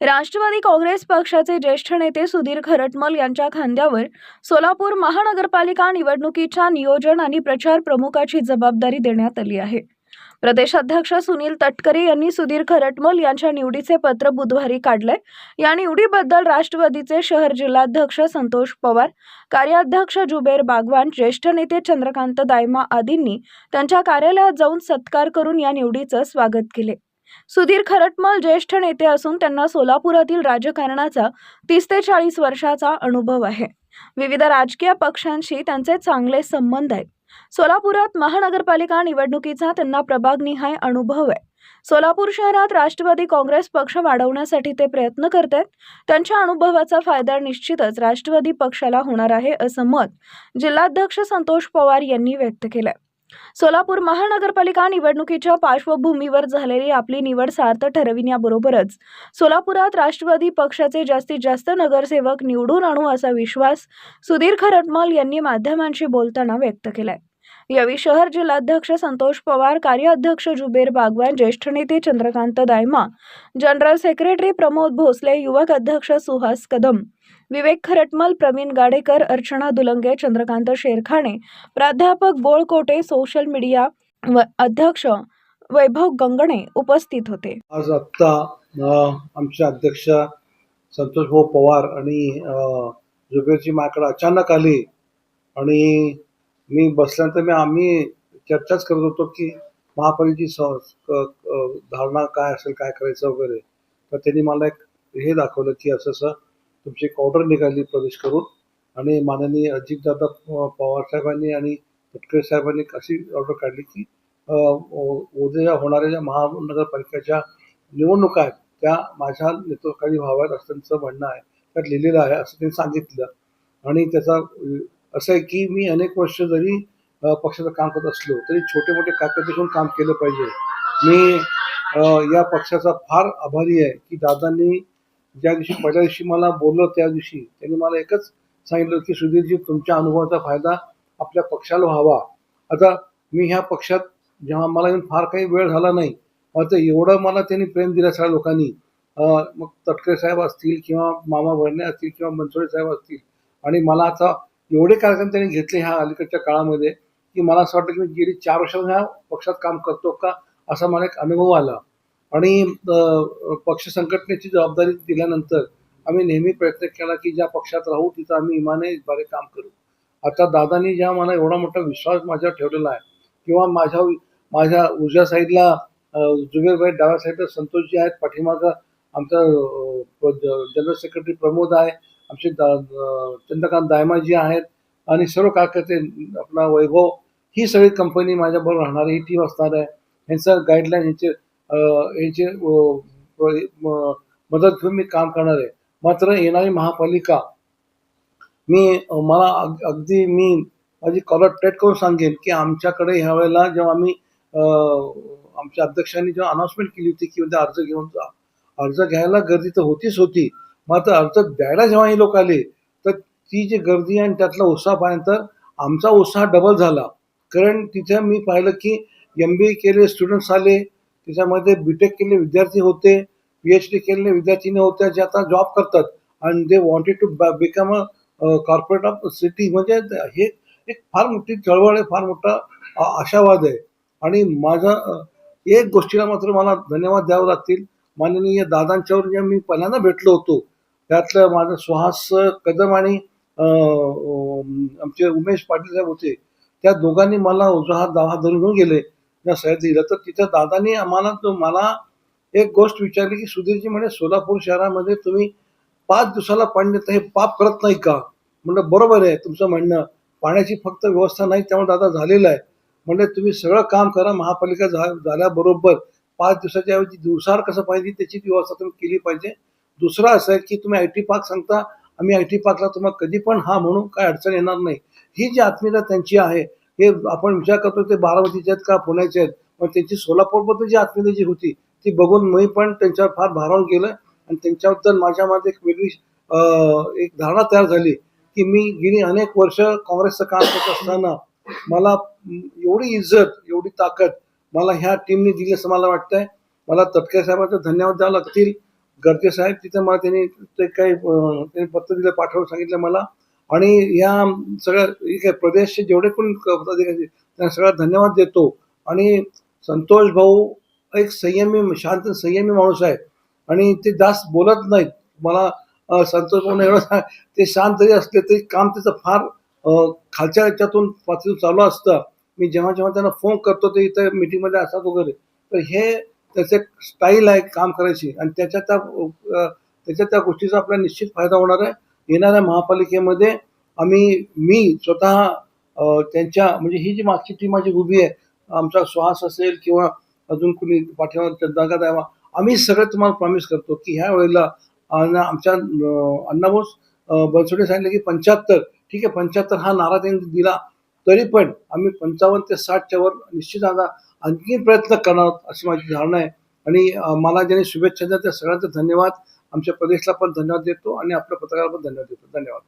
राष्ट्रवादी काँग्रेस पक्षाचे ज्येष्ठ नेते सुधीर खरटमल यांच्या खांद्यावर सोलापूर महानगरपालिका निवडणुकीच्या नियोजन आणि प्रचार प्रमुखाची जबाबदारी देण्यात आली आहे. प्रदेशाध्यक्ष सुनील तटकरे यांनी सुधीर खरटमल यांच्या निवडीचे पत्र बुधवारी काढले. या निवडीबद्दल राष्ट्रवादीचे शहर जिल्हाध्यक्ष संतोष पवार कार्याध्यक्ष जुबेर बागवान ज्येष्ठ नेते चंद्रकांत दायमा आदींनी त्यांच्या कार्यालयात जाऊन सत्कार करून या निवडीचं स्वागत केले. सुधीर खरटमल ज्येष्ठ नेते असून त्यांना सोलापुरातील राजकारणाचा तीस ते चाळीस वर्षाचा अनुभव आहे. विविध राजकीय पक्षांशी त्यांचे चांगले संबंध आहेत. सोलापुरात महानगरपालिका निवडणुकीचा त्यांना प्रभागनिहाय अनुभव आहे. सोलापूर शहरात राष्ट्रवादी काँग्रेस पक्ष वाढवण्यासाठी ते प्रयत्न करत आहेत. त्यांच्या अनुभवाचा फायदा निश्चितच राष्ट्रवादी पक्षाला होणार आहे असं मत जिल्हाध्यक्ष संतोष पवार यांनी व्यक्त केलंय. सोलापूर महानगरपालिका निवडणुकीच्या पार्श्वभूमीवर झालेली आपली निवड सार्थ ठरविण्याबरोबरच सोलापुरात राष्ट्रवादी पक्षाचे जास्तीत जास्त नगरसेवक निवडून आणू असा विश्वास सुधीर खरटमल यांनी माध्यमांशी बोलताना व्यक्त केलाय. यावेळी शहर जिल्हाध्यक्ष संतोष पवार कार्याध्यक्ष जुबेर बागवान ज्येष्ठ नेते चंद्रकांत दायमा जनरल सेक्रेटरी प्रमोद भोसले युवक अध्यक्ष सुहास कदम विवेक खरटमल प्रवीण गाडेकर अर्चना दुलंगे चंद्रकांत शेरखाणे प्राध्यापक बोळकोटे सोशल मीडिया व अध्यक्ष वैभव गंगणे उपस्थित होते. आज आत्ता आमचे अध्यक्ष संतोष भाऊ पवार आणि जुबेरची माझ्याकडे अचानक आली आणि मी बसल्यानंतर मी आम्ही चर्चाच करत होतो की महापालिकेची क- धारणा काय असेल काय करायचं वगैरे. तर त्यांनी मला एक हे दाखवलं की असं असं तुमची एक ऑर्डर निघाली प्रवेश करून. आणि माननीय अजितदादा पवार साहेबांनी आणि तटकरे साहेबांनी अशी ऑर्डर काढली की उद्या होणाऱ्या ज्या महानगरपालिकेच्या निवडणुका आहेत त्या माझ्या नेतृत्वाखाली व्हाव्यात असं त्यांचं म्हणणं आहे. त्यात लिहिलेलं आहे असं त्यांनी सांगितलं. आणि त्याचा असं आहे की मी अनेक वर्ष जरी पक्षाचं काम करत असलो तरी छोटे मोठे कार्यकर्ते काम केलं पाहिजे. मी या पक्षाचा फार आभारी आहे की दादांनी ज्या दिवशी पहिल्या दिवशी मला बोललं त्या दिवशी त्यांनी मला एकच सांगितलं की सुधीरजी तुमच्या अनुभवाचा फायदा आपल्या पक्षाला व्हावा. आता मी ह्या पक्षात जेव्हा मला येऊन फार काही वेळ झाला नाही आता एवढं मला त्यांनी प्रेम दिलं सगळ्या लोकांनी. मग तटकरे साहेब असतील किंवा मामा भरणे असतील किंवा मनसोळे साहेब असतील आणि मला आता एवढे कार्यक्रम त्यांनी घेतले ह्या अलीकडच्या काळामध्ये की मला असं वाटतं की मी गेली चार वर्ष ह्या पक्षात काम करतो का असा मला एक अनुभव आला. आणि पक्ष संघटनेची जबाबदारी दिल्यानंतर आम्ही नेहमी प्रयत्न केला की ज्या पक्षात राहू तिथं आम्ही इमाने बारे काम करू. आता दादानी ज्या मला एवढा मोठा विश्वास माझ्यावर ठेवलेला आहे किंवा माझ्या माझ्या उजव्या साईडला जुबेरभाई डाव्या साईडला संतोषजी आहेत पाठीमागं आमचा ज- जनरल सेक्रेटरी प्रमोद आहे आमचे दा- चंद्रकांत दायमाजी आहेत आणि सर्व कार्यकर्ते आपला वैभव ही सगळी कंपनी माझ्याबरोबर राहणारी ही टीम असणार आहे. यांचं गाईडलाईन यांचे यांचे मदत घेऊन मी काम करणार आहे. मात्र येणारी महापालिका मी मला अगदी मी माझी कॉलर ट्रेट करून सांगेन की आमच्याकडे ह्या वेळेला जेव्हा आम्ही आमच्या अध्यक्षांनी जेव्हा अनाऊन्समेंट केली होती की उद्या अर्ज घेऊन जा अर्ज घ्यायला गर्दी तर होतीच होती. मात्र अर्ज द्यायला जेव्हा ही लोक आले तर ती जी गर्दी आणि त्यातला उत्साह पाहिल्यानंतर आमचा उत्साह डबल झाला. कारण तिथे मी पाहिलं की एम बी ए केले स्टुडंट्स आले त्याच्यामध्ये बी टेक केले विद्यार्थी होते पी एच डी केलेले विद्यार्थिनी होत्या जे आता जॉब करतात आणि they wanted to become a corporate of city म्हणजे हे एक फार मोठी चळवळ आहे फार मोठा आशावाद आहे. आणि माझा एक गोष्टीला मात्र मला धन्यवाद द्यावे लागतील. माननीय दादांच्यावर जे मी पहिल्यांदा भेटलो होतो. त्यातलं माझं सुहास कदम आणि आमचे उमेश पाटील साहेब होते त्या दोघांनी मला उजवा हात दावा धरून घेऊन गेले. त्या सह्यात दिलं तर तिथं दादांनी आम्हाला मला एक गोष्ट विचारली की सुधीरजी म्हणे सोलापूर शहरामध्ये तुम्ही पाच दिवसाला पाणी देता हे पाप करत नाही का? म्हणलं बरोबर आहे तुमचं म्हणणं. पाण्याची फक्त व्यवस्था नाही त्यामुळे दादा झालेलं आहे. म्हणजे तुम्ही सगळं काम करा महापालिका झा झाल्याबरोबर पाच दिवसाच्या ऐवजी दिवसावर कसं पाहिजे त्याची व्यवस्था तुम्ही केली पाहिजे. दुसरं असं आहे की तुम्ही आय टी पार्क सांगता आम्ही आय टी पार्कला तुम्हाला कधी पण हा म्हणून काय अडचण येणार नाही. ही जी आत्मीयता त्यांची आहे हे आपण विचार करतो ते बारामतीचे आहेत का पुण्याचे आहेत पण त्यांची सोलापूरबद्दल जी आत्मीयता जी होती ती बघून मी पण त्यांच्यावर फार भारावून गेलं आणि त्यांच्याबद्दल माझ्यामध्ये एक वेगळी एक धारणा तयार झाली की मी गेली अनेक वर्ष काँग्रेसचं काम करत असताना मला एवढी इज्जत एवढी ताकद मला ह्या टीमने दिली असं मला वाटतंय. मला तटके साहेबांचे धन्यवाद द्यावं लागतील. गरजेचं आहे. तिथं मला त्यांनी ते काही त्यांनी पत्र दिलं पाठवून सांगितलं मला. आणि या सगळ्या प्रदेशचे जेवढे पण पदाधिकारी त्यांना सगळा धन्यवाद देतो. आणि संतोष भाऊ एक संयमी शांत संयमी माणूस आहे. आणि ते जास्त बोलत नाहीत. मला संतोष भाऊ एवढं सांग ते शांत जरी असले तरी काम त्याचं फार खालच्या याच्यातून पातळीतून चालू असतं. मी जेव्हा जेव्हा त्यांना फोन करतो ते इथं मीटिंगमध्ये असतात वगैरे. तर हे त्याचे स्टाईल आहे काम करायची. आणि त्याच्या त्या त्याच्या त्या गोष्टीचा आपल्याला निश्चित फायदा होणार आहे. येणाऱ्या महापालिकेमध्ये आम्ही मी स्वतः त्यांच्या म्हणजे ही जी मागची टीम माझी उभी आहे आमचा श्वास असेल किंवा अजून कुणी पाठीवर जागा द्यावा आम्ही सगळं तुम्हाला प्रॉमिस करतो की ह्या वेळेला आमच्या अण्णाभाऊ बनसोडे सांगितलं की पंच्याहत्तर ठीक आहे पंच्याहत्तर हा नारा त्यांनी दिला. तरी पण आम्ही पंचावन्न ते साठच्या वर निश्चित आता आणखी प्रयत्न करणार आहोत अशी माझी धारणा आहे. आणि मला ज्यांनी शुभेच्छा दिल्या त्या सगळ्यांचा धन्यवाद. आमच्या प्रदेशला पण धन्यवाद देतो आणि आपल्या पत्रकाराला पण धन्यवाद देतो. धन्यवाद.